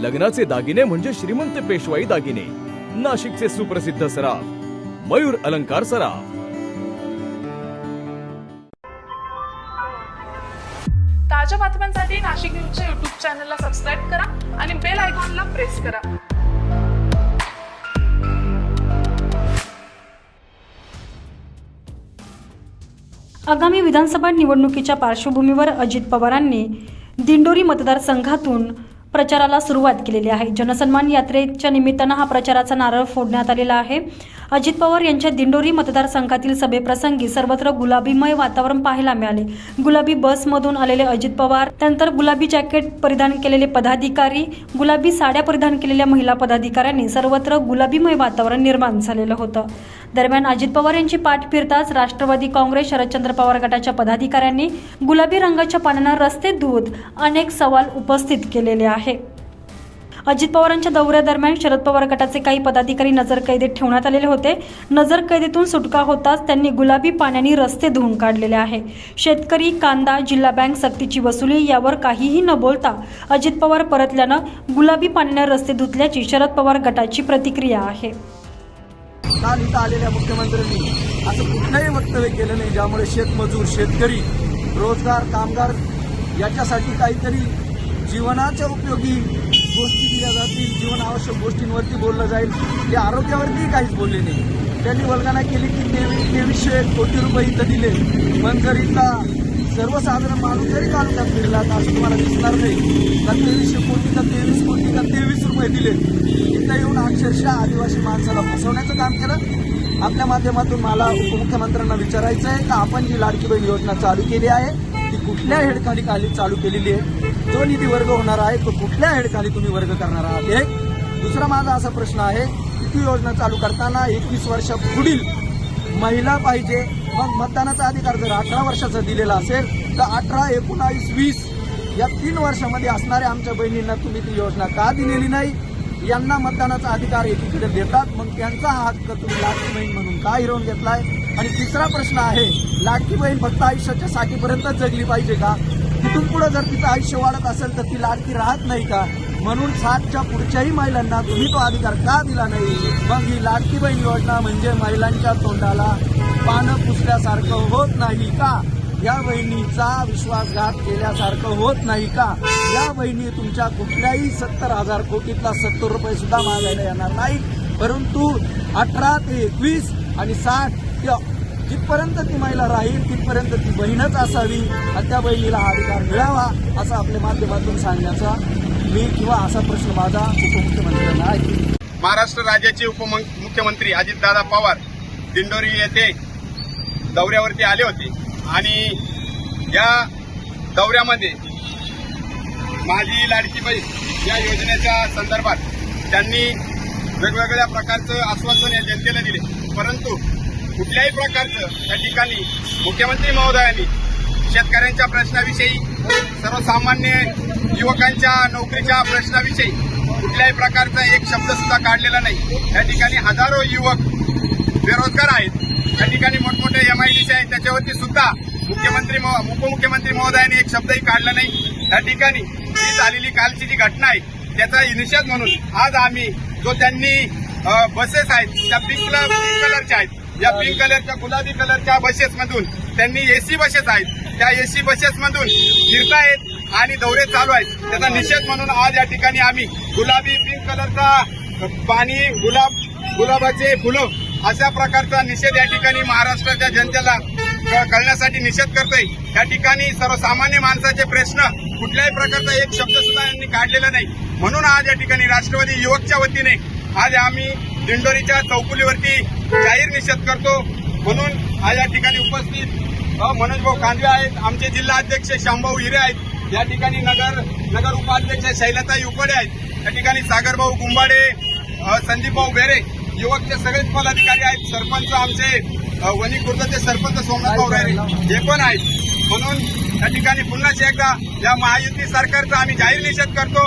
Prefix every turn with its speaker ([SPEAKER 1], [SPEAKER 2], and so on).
[SPEAKER 1] लग्नाचे दागिने म्हणजे श्रीमंत पेशवाई दागिने. नाशिकचे सुप्रसिद्ध सराफ मयूर अलंकार सराफ.
[SPEAKER 2] ताज्या बातम्यांसाठी नाशिक न्यूजच्या युट्यूब चॅनलला सबस्क्राईब करा आणि बेल आयकॉनला प्रेस करा.
[SPEAKER 3] आगामी विधानसभा निवडणुकीच्या पार्श्वभूमीवर अजित पवारांनी दिंडोरी मतदारसंघातून प्रचाराला सुरुवात केलेली आहे. जनसन्मान यात्रेच्या निमित्तानं हा प्रचाराचा नारळ फोडण्यात आलेला आहे. अजित पवार यांच्या दिंडोरी मतदारसंघातील सभेप्रसंगी सर्वत्र गुलाबीमय वातावरण पाहायला मिळाले. गुलाबी बसमधून आलेले अजित पवार त्यानंतर गुलाबी जॅकेट परिधान केलेले पदाधिकारी गुलाबी साड्या परिधान केलेल्या महिला पदाधिकाऱ्यांनी सर्वत्र गुलाबीमय वातावरण निर्माण झालेलं होतं. दरम्यान अजित पवार यांची पाठ फिरताच राष्ट्रवादी काँग्रेस शरदचंद्र पवार गटाच्या पदाधिकाऱ्यांनी गुलाबी रंगाच्या पानांना रस्ते धुवत अनेक सवाल उपस्थित केलेले आहे अजित पवारांच्या दौऱ्यादरम्यान शरद पवार गटाचे काही पदाधिकारी नजरकैदेत ठेवण्यात आलेले होते. नजरकैदेतून सुटका होताच त्यांनी गुलाबी पाण्याने रस्ते धुवून काढलेले आहे. शेतकरी कांदा जिल्हा बँक सक्तीची वसुली यावर काहीही न बोलता अजित पवार परतल्यानं गुलाबी पाण्याने रस्ते धुतल्याची शरद पवार गटाची प्रतिक्रिया आहे.
[SPEAKER 4] काल इथं आलेल्या मुख्यमंत्र्यांनी असं कुठलंही वक्तव्य केलं नाही ज्यामुळे शेतमजूर शेतकरी रोजगार कामगार याच्यासाठी काहीतरी जीवनाच्या उपयोगी गोष्टी दिल्या जातील जीवन आवश्यक गोष्टींवरती बोललं जाईल. ते आरोग्यावरतीही काहीच बोलले नाही. त्यांनी वल्गना केली की तेवीस तेवीसशे कोटी रुपये इथं दिले. पण जर इथला सर्वसाधारण माणूस जरी तालुक्यात फिरला तर असं तुम्हाला दिसणार नाही. का तेवीसशे कोटी का तेवीस कोटी का तेवीस रुपये दिले. इथं येऊन अक्षरशः आदिवासी माणसाला फसवण्याचं काम केलं. आपल्या माध्यमातून मला उपमुख्यमंत्र्यांना विचारायचं आहे का आपण जी लाडकी बहीण योजना चालू केली आहे? ती कुठल्या हेडखाली खाली चालू केलेली आहे? जो निधी वर्ग होणार आहे तो कुठल्या हेडखाली तुम्ही वर्ग करणार आहात एक दुसरा माझा असा प्रश्न आहे की ती योजना चालू करताना एकवीस वर्ष पुढील महिला पाहिजे. मग मतदानाचा अधिकार जर अठरा वर्षाचा दिलेला असेल तर अठरा एकोणावीस वीस या तीन वर्षामध्ये असणाऱ्या आमच्या बहिणींना तुम्ही ती योजना का दिलेली नाही? यांना मतदानाचा अधिकार एकीकडे देतात मग त्यांचा हा हक्क तुम्ही लाडकी बहीण म्हणून का हिरवून घेतलाय? आणि तिसरा प्रश्न आहे लाडकी बहीण फक्त आयुष्याच्या साठीपर्यंतच जगली पाहिजे का? तिथून पुढे जर तिचं आयुष्य वाढत असेल तर ती लाडकी राहत नाही का? म्हणून सातच्या पुढच्याही महिलांना तुम्ही तो अधिकार का दिला नाही? मग ही लाडकी बहीण योजना म्हणजे महिलांच्या तोंडाला पानं पुसल्यासारखं होत नाही का? या बहिणीचा विश्वासघात केल्यासारखं होत नाही का? या बहिणी तुमच्या कुठल्याही सत्तर हजार कोटीतला सत्तर रुपये सुद्धा मागायला येणार नाही परंतु अठरा ते एकवीस आणि साठ ते जिथपर्यंत ती महिला राहील तिथपर्यंत ती बहीणच असावी आणि त्या बहिणीला हा अधिकार मिळावा असं आपल्या माध्यमातून सांगण्याचा मी किंवा असा प्रश्न माझा उपमुख्यमंत्र्यांना आहे
[SPEAKER 5] महाराष्ट्र राज्याचे उपमुख्यमंत्री अजितदादा पवार दिंडोरी येथे दौऱ्यावरती आले होते. आणि या दौऱ्यामध्ये माझी लाडकी बहीण या योजनेच्या संदर्भात त्यांनी वेगवेगळ्या प्रकारचं आश्वासन या जनतेला दिले. परंतु कुठल्याही प्रकारचं त्या ठिकाणी मुख्यमंत्री महोदयांनी शेतकऱ्यांच्या प्रश्नाविषयी सर्वसामान्य युवकांच्या नोकरीच्या प्रश्नाविषयी कुठल्याही प्रकारचा एक शब्द सुद्धा काढलेला नाही. या ठिकाणी हजारो युवक बेरोजगार आहेत. त्या ठिकाणी मोठमोठे एम आय आहेत. त्याच्यावरती सुद्धा मुख्यमंत्री उपमुख्यमंत्री महोदयांनी एक शब्दही काढला नाही. त्या ठिकाणी ही झालेली कालची जी घटना आहे त्याचा निषेध म्हणून आज आम्ही जो त्यांनी बसेस आहेत त्या पिंक कलरच्या आहेत या पिंक कलरच्या गुलाबी कलरच्या बसेसमधून त्यांनी एसी बसेस आहेत. त्या एसी बसेसमधून फिरतायत आणि दौरे चालू आहेत. त्याचा निषेध म्हणून आज या ठिकाणी आम्ही गुलाबी पिंक कलरचा पाणी गुलाब गुलाबाचे फुलं अशा प्रकारचा निषेध या ठिकाणी महाराष्ट्राच्या जनतेला क- कळण्यासाठी निषेध करतोय. या ठिकाणी सर्वसामान्य माणसाचे प्रश्न कुठल्याही प्रकारचा एक शब्द सुद्धा यांनी काढलेला नाही. म्हणून आज या ठिकाणी राष्ट्रवादी युवकच्या वतीने आज आम्ही दिंडोरीच्या चौकुलीवरती जाहीर निषेध करतो. म्हणून आज या ठिकाणी उपस्थित मनोज भाऊ कांदवे आहेत आमचे जिल्हा अध्यक्ष शामभाऊ हिरे आहेत या ठिकाणी नगर नगर उपाध्यक्ष शैलताई उकडे आहेत या ठिकाणी सागरभाऊ गुंबाडे संदीपभाऊ बेरे युवकचे सगळेच पदाधिकारी आहेत सरपंच आमचे अ, वणी खुर्दचे सरपंच सोमनाथभाऊ बेरे हे पण आहेत. म्हणून या ठिकाणी पुन्हा एकदा या महायुती सरकारचा आम्ही जाहीर निषेध करतो.